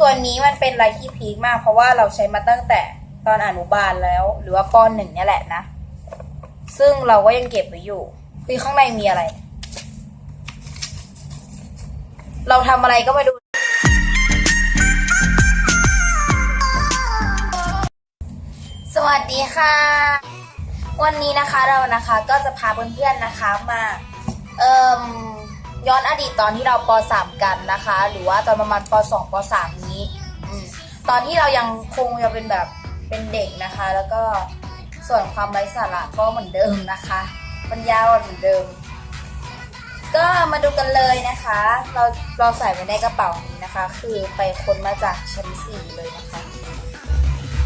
ตัวนี้มันเป็นอะไรที่พีคมาก เพราะว่าเราใช้มาตั้งแต่ตอนอนุบาลแล้ว หรือว่าปหนึ่งเนี่ยแหละนะ ซึ่งเราก็ยังเก็บไว้อยู่คือข้างในมีอะไร เราทำอะไรก็ไม่รู้สวัสดีค่ะ วันนี้นะคะเรานะคะก็จะพาเพื่อนๆนะคะมาเอ่มย้อนอดีตตอนที่เราป .3 กันนะคะ หรือว่าตอนประมาณป .2 ป .3 นี้อม ตอนที่เรายังคงยังเป็นแบบเป็นเด็กนะคะ แล้วก็ส่วนความไร้สาระก็เหมือนเดิมนะคะปัญญาอ่อนเหมือนเดิม ก็มาดูกันเลยนะคะ เราเราใส่ไว้ในกระเป๋านี้นะคะ คือไปค้นมาจากชั้นสี่เลยนะคะ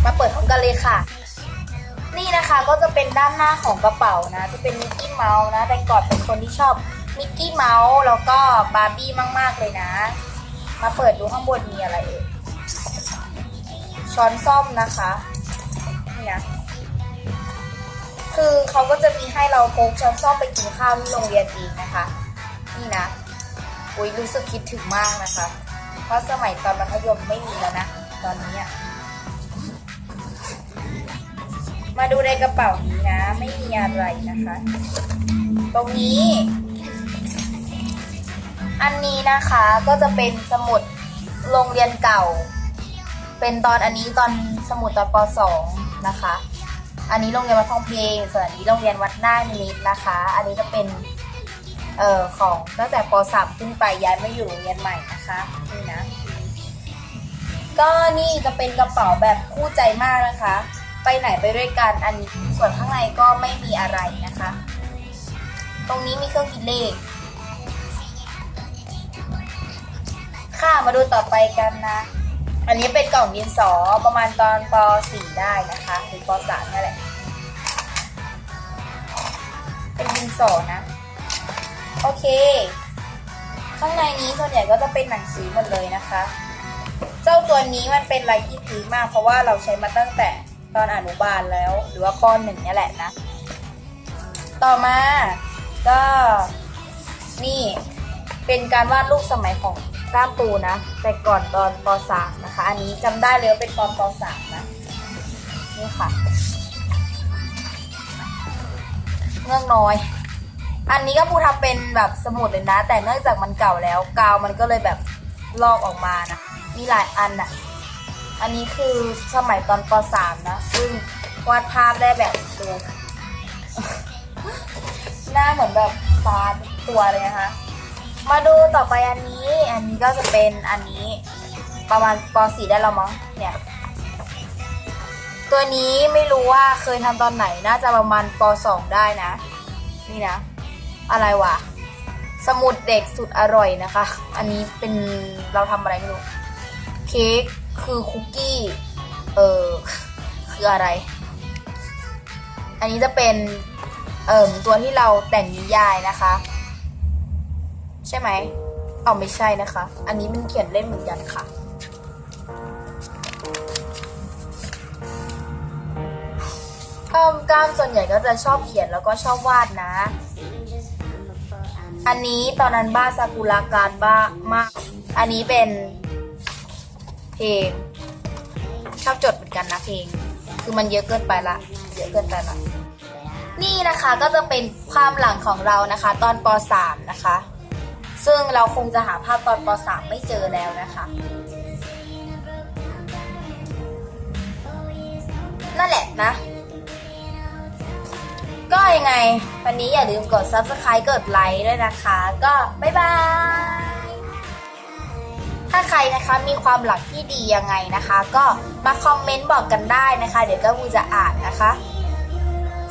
มาเปิดพร้อมกันเลยค่ะ นี่นะคะก็จะเป็นด้านหน้าของกระเป๋านะ จะเป็นมิกกี้เมาส์นะ แต่ก่อนเป็นคนที่ชอบมิกกี้เมาส์แล้วก็บาร์บี้มาก ๆเลยนะ มาเปิดดูข้างบนมีอะไรเอ่ย ช้อนซ่อมนะคะนี่นะคือเขาก็จะมีให้เราพกช้อนซ่อมไปกินข้าวที่โรงเรียนเองนะคะ นี่นะอุ้ยรู้สึกคิดถึงมากนะคะ เพราะสมัยตอนมัธยมไม่มีแล้วนะ ตอนนี้อะมาดูในกระเป๋านี้นะ ไม่มีอะไรนะคะ ตรงนี้ อันนี้นะคะก็จะเป็นสมุดโรงเรียนเก่า เป็นตอนอันนี้ตอนสมุดตอนป .2 นะคะ อันนี้โรงเรียนวัดทองเพลงส่วนอันนี้โรงเรียนวัดหน้านิมิตนะคะ อันนี้จะเป็นเอ่อของตั้งแต่ป .3 ขึ้นไปย้ายมาอยู่โรงเรียนใหม่นะคะนี่นะ ก็นี่จะเป็นกระเป๋าแบบคู่ใจมากนะคะ ไปไหนไปด้วยกันอันนี้ส่วนข้างในก็ไม่มีอะไรนะคะ ตรงนี้มีเครื่องคิดเลขค่ะมาดูต่อไปกันนะ อันนี้เป็นกล่องดินสอประมาณตอนป .4 ได้นะคะหรือป .3 นั่นแหละ เป็นดินสอนะ โอเค ข้างในนี้ส่วนใหญ่ก็จะเป็นหนังสือหมดเลยนะคะ เจ้าตัวนี้มันเป็นอะไรที่พีมาก เพราะว่าเราใช้มาตั้งแต่ตอนอนุบาลแล้ว หรือว่าปหนึ่งเนี่ยแหละนะ ต่อมาก็นี่เป็นการวาดรูปสมัยของ กล้ามปูนะ แต่ก่อนตอนป .3 นะคะ อันนี้จำได้เลยว่าเป็นตอนป .3 นะ นี่ค่ะเงือกน้อย อันนี้ก็ปูทำเป็นแบบสมุดเลยนะ แต่เนื่องจากมันเก่าแล้วกาวมันก็เลยแบบลอกออกมานะ มีหลายอันอะอันนี้คือสมัยตอนป .3 นะ ซึ่งวาดภาพได้แบบดูหน้าเหมือนแบบฟาตัวเลยนะคะ มาดูต่อไปอันนี้ อันนี้ก็จะเป็นอันนี้ประมาณป .4 ได้แล้วมั้งเนี่ย ตัวนี้ไม่รู้ว่าเคยทำตอนไหนน่าจะประมาณป .2 ได้นะ นี่นะ อะไรวะ สมุดเด็กสุดอร่อยนะคะ อันนี้เป็นเราทำอะไรไม่รู้ เค้กคือคุกกี้ เออคืออะไร อันนี้จะเป็นเอ่มตัวที่เราแต่งนิยายนะคะ ใช่ไหมเอาไม่ใช่นะคะ อันนี้มันเขียนเล่นเหมือนกันค่ะกล้ามกล้ามส่วนใหญ่ก็จะชอบเขียนแล้วก็ชอบวาดนะ อันนี้ตอนนั้นบ้าซากุระการบ้ามาก อันนี้เป็นเพลง ชอบจดเหมือนกันนะเพลง คือมันเยอะเกินไปละ เยอะเกินไปละ นี่นะคะก็จะเป็นความหลังของเรานะคะ ตอนป .3 นะคะ ซึ่งเราคงจะหาภาพตอนป .3 ไม่เจอแล้วนะคะนั่นแหละนะ ก็ยังไง วันนี้อย่าลืมกด subscribe กดไลค์ด้วยนะคะ ก็บ๊ายบาย ถ้าใครนะคะมีความหลังที่ดียังไงนะคะ ก็มาคอมเมนต์บอกกันได้นะคะ เดี๋ยวก็บูจะอ่านนะคะ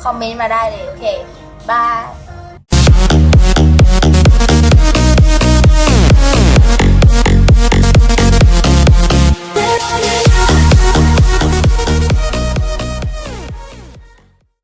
คอมเมนต์มาได้เลย โอเคบาย